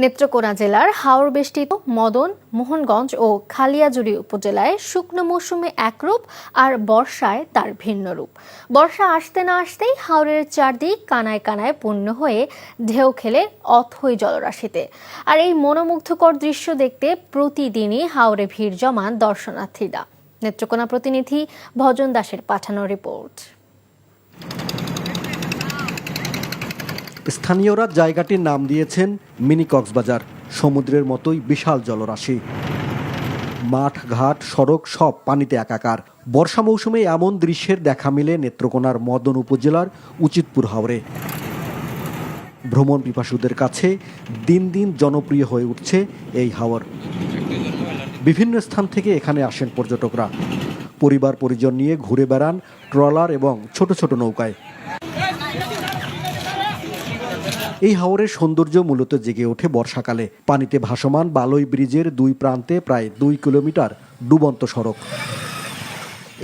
নেত্রকোনা জেলার হাওর বেষ্টিত মদন, মোহনগঞ্জ ও খালিয়াজুড়ি উপজেলায় শুকনো মৌসুমে একরূপ আর বর্ষায় তার ভিন্ন রূপ। বর্ষা আসতে না আসতেই হাওরের চারদিক কানায় কানায় পূর্ণ হয়ে ঢেউ খেলে অথই জলরাশিতে। আর এই মনোমুগ্ধকর দৃশ্য দেখতে প্রতিদিনই হাওরে ভিড় জমান দর্শনার্থীরা। নেত্রকোনা প্রতিনিধি ভজন দাসের পাঠানো রিপোর্ট। স্থানীয়রা জায়গাটির নাম দিয়েছেন মিনি কক্সবাজার, সমুদ্রের মতোই বিশাল জলরাশি। মাঠ ঘাট সড়ক সব পানিতে একাকার। বর্ষা মৌসুমে এমন দৃশ্যের দেখা মিলে নেত্রকোনার মদন উপজেলার উচিতপুর হাওরে। ভ্রমণ পিপাসুদের কাছে দিন দিন জনপ্রিয় হয়ে উঠছে এই হাওর। বিভিন্ন স্থান থেকে এখানে আসেন পর্যটকরা। পরিবার পরিজন নিয়ে ঘুরে বেড়ান, ট্রলার এবং ছোট ছোট নৌকায়। এই হাওরের সৌন্দর্য মূলত জেগে ওঠে বর্ষাকালে। পানিতে ভাসমান বালই ব্রিজের দুই প্রান্তে প্রায় দুই কিলোমিটার ডুবন্ত সড়ক।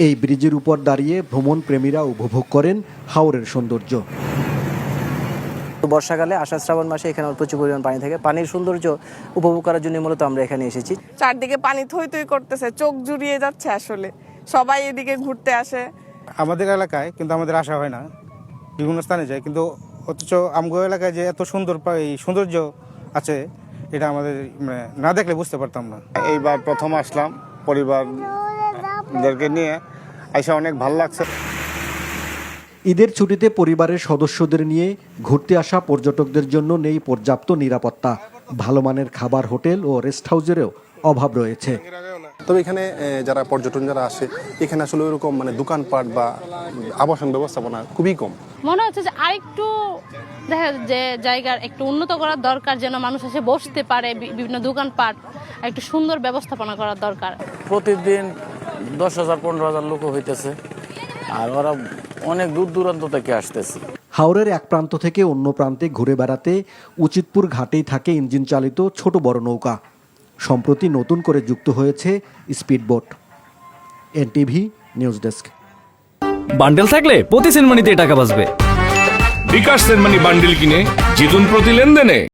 এই ব্রিজের উপর দাঁড়িয়ে ভ্রমণ প্রেমীরা উপভোগ করেন হাওরের সৌন্দর্য। তো বর্ষাকালে আষাঢ় শ্রাবণ মাসে এখানে প্রচুর পরিমাণ পানি থাকে। পানির সৌন্দর্য উপভোগ করার জন্য মূলত আমরা এখানে এসেছি। চারদিকে পানি থই থই করতেছে চোখ জুড়িয়ে যাচ্ছে আসলে। সবাই এদিকে ঘুরতে আসে। আমাদের এলাকায় কিন্তু আমাদের আসা হয় না। বিভিন্ন স্থানে যায় কিন্তু অথচ আমগো এলাকায় যে এত সুন্দর এই সৌন্দর্য আছে এটা আমাদের মানে না দেখলে বুঝতে পারতাম না। এইবার প্রথম আসলাম পরিবারদেরকে নিয়ে। এসে অনেক ভালো লাগছে। ঈদের ছুটিতে পরিবারের সদস্যদের নিয়ে ঘুরতে আসা পর্যটকদের জন্য নেই পর্যাপ্ত নিরাপত্তা। ভালো মানের খাবার হোটেল ও রেস্ট হাউসেরও অভাব রয়েছে। তবে এখানে যারা পর্যটন যারা আসে এখানে আসলে ওইরকম মানে দোকানপাট বা আবাসন ব্যবস্থাপনা খুবই কম। মনে হচ্ছে যে আরেকটু দেখা যে জায়গার একটু উন্নত করার দরকার যেন মানুষ এসে বসতে পারে বিভিন্ন দোকানপাট একটু সুন্দর ব্যবস্থাপনা করার দরকার। প্রতিদিন দশ হাজার পনেরো হাজার লোক হইতেছে আর ওরা অনেক দূর দূরান্ত থেকে আসতেছে। হাওরের এক প্রান্ত থেকে অন্য প্রান্তে ঘুরে বেড়াতে উচিতপুর ঘাটেই থাকে ইঞ্জিন চালিত ছোট বড় নৌকা। সম্প্রতি নতুন করে যুক্ত হয়েছে speedboat. NTV news desk. Bundle থাকলে প্রতি সেনমানিতে টাকা বাঁচবে। বিকাশ সেনমানি বান্ডেল কিনে জিতুন প্রতি লেনদেনে।